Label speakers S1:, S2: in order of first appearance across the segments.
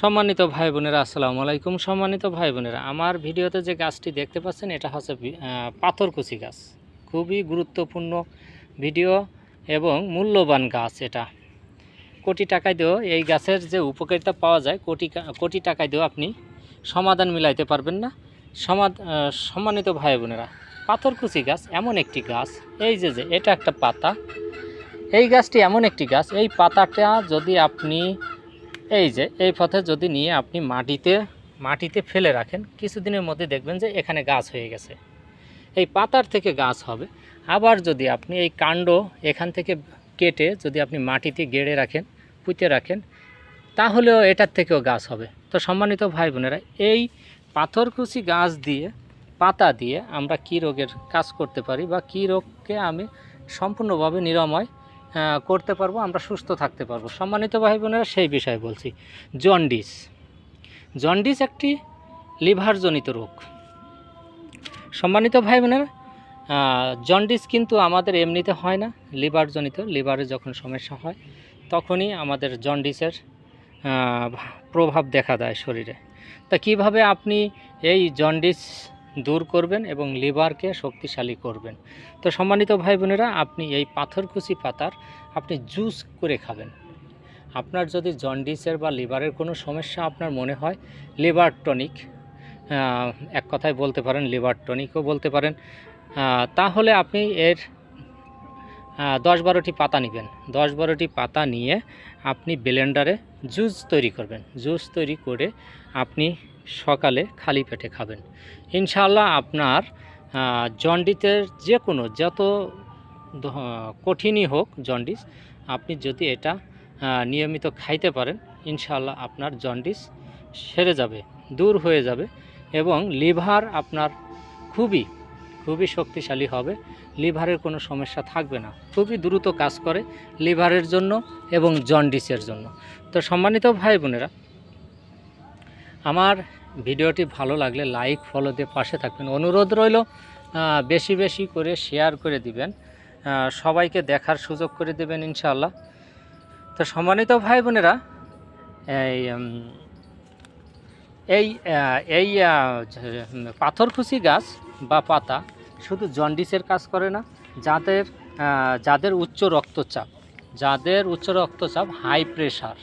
S1: সম্মানিত ভাই বোনেরা আসসালামু আলাইকুম। সম্মানিত ভাই বোনেরা আমার ভিডিওতে যে গাছটি দেখতে পাচ্ছেন, এটা হচ্ছে পাথরকুচি গাছ। খুবই গুরুত্বপূর্ণ ভিডিও এবং মূল্যবান গাছ এটা। কোটি টাকায় দিয়েও এই গাছের যে উপকারিতা পাওয়া যায়, কোটি কোটি টাকায় দিয়েও আপনি সমাধান মিলাইতে পারবেন না। সমাদ সম্মানিত ভাই বোনেরা পাথরকুচি গাছ এমন একটি গাছ। এই যে যে, এটা একটা পাতা। এই গাছটি এমন একটি গাছ। এই পাতাটা যদি আপনি এই যে, এই পথে যদি নিয়ে আপনি মাটিতে মাটিতে ফেলে রাখেন, কিছুদিনের মধ্যে দেখবেন যে এখানে গাছ হয়ে গেছে। এই পাতার থেকে গাছ হবে। আবার যদি আপনি এই কাণ্ড এখান থেকে কেটে যদি আপনি মাটিতে গেড়ে রাখেন, পুঁতে রাখেন, তাহলেও এটার থেকেও গাছ হবে। তো সম্মানিত ভাই বোনেরা, এই পাথরকুচি গাছ দিয়ে, পাতা দিয়ে আমরা কী রোগের কাজ করতে পারি বা কী রোগকে আমি সম্পূর্ণভাবে নিরাময় করতে পারব, আমরা সুস্থ থাকতে পারব। সম্মানিত ভাই বোনেরা, সেই বিষয়ে বলছি। জন্ডিস। জন্ডিস একটি লিভারজনিত রোগ। সম্মানিত ভাই বোনেরা জন্ডিস কিন্তু আমাদের এমনিতে হয় না। লিভারজনিত, লিভারে যখন সমস্যা হয়, তখনই আমাদের জন্ডিসের প্রভাব দেখা দেয় শরীরে। তা কীভাবে আপনি এই জন্ডিস দূর করবেন এবং লিভারকে শক্তিশালী করবেন। তো সম্মানিত ভাই বোনেরা আপনি এই পাথরকুচি পাতার আপনি জুস করে খাবেন। আপনার যদি জন্ডিসের বা লিভারের কোনো সমস্যা আপনার মনে হয়, লিভার টনিক এক কথায় বলতে পারেন, লিভার টনিকও বলতে পারেন তাহলে আপনি এর দশ বারোটি পাতা নেবেন। দশ বারোটি পাতা নিয়ে আপনি ব্লেন্ডারে জুস তৈরি করবেন। জুস তৈরি করে আপনি সকালে খালি পেটে খাবেন। ইনশাল্লাহ আপনার জন্ডিসের যে কোনো যত কঠিনই হোক জন্ডিস, আপনি যদি এটা নিয়মিত খাইতে পারেন ইনশাল্লাহ আপনার জন্ডিস সেরে যাবে, দূর হয়ে যাবে এবং লিভার আপনার খুবই খুবই শক্তিশালী হবে। লিভারের কোনো সমস্যা থাকবে না। খুবই দ্রুত কাজ করে লিভারের জন্য এবং জন্ডিসের জন্য। তো সম্মানিত ভাই বোনেরা আমার ভিডিওটি ভালো লাগলে লাইক ফলো দিয়ে পাশে থাকবেন। অনুরোধ রইল বেশি বেশি করে শেয়ার করে দিবেন। সবাইকে দেখার সুযোগ করে দেবেন ইনশাআল্লাহ। তো সম্মানিত ভাই বোনেরা, এই এই এই যে- গাছ বা পাতা শুধু জন্ডিসের কাজ করে না, যাদের যাদের উচ্চ রক্তচাপ, যাদের উচ্চ রক্তচাপ হাই প্রেশার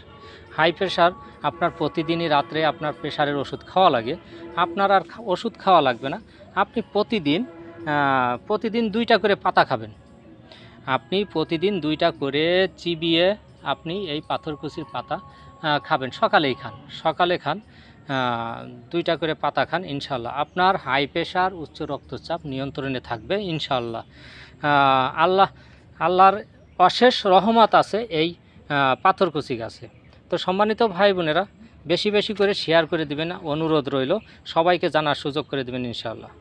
S1: হাই প্রেশার, আপনার প্রতিদিনই রাত্রে আপনার প্রেশারের ওষুধ খাওয়া লাগে। আপনার আর ওষুধ খাওয়া লাগবে না। আপনি প্রতিদিন প্রতিদিন দুইটা করে পাতা খাবেন। আপনি প্রতিদিন দুইটা করে চিবিয়ে আপনি এই পাথরকুচির পাতা খাবেন। সকালেই খান। সকালে খান দুইটা করে পাতা খান ইনশাল্লাহ আপনার হাই প্রেশার, উচ্চ রক্তচাপ নিয়ন্ত্রণে থাকবে ইনশাল্লাহ আল্লাহ, আল্লাহর অশেষ রহমত আছে এই পাথরকুচি গাছে। তো সম্মানিত ভাই বোনেরা, বেশি বেশি করে শেয়ার করে দিবেন, অনুরোধ রইল, সবাইকে জানার সুযোগ করে দেবেন ইনশাআল্লাহ।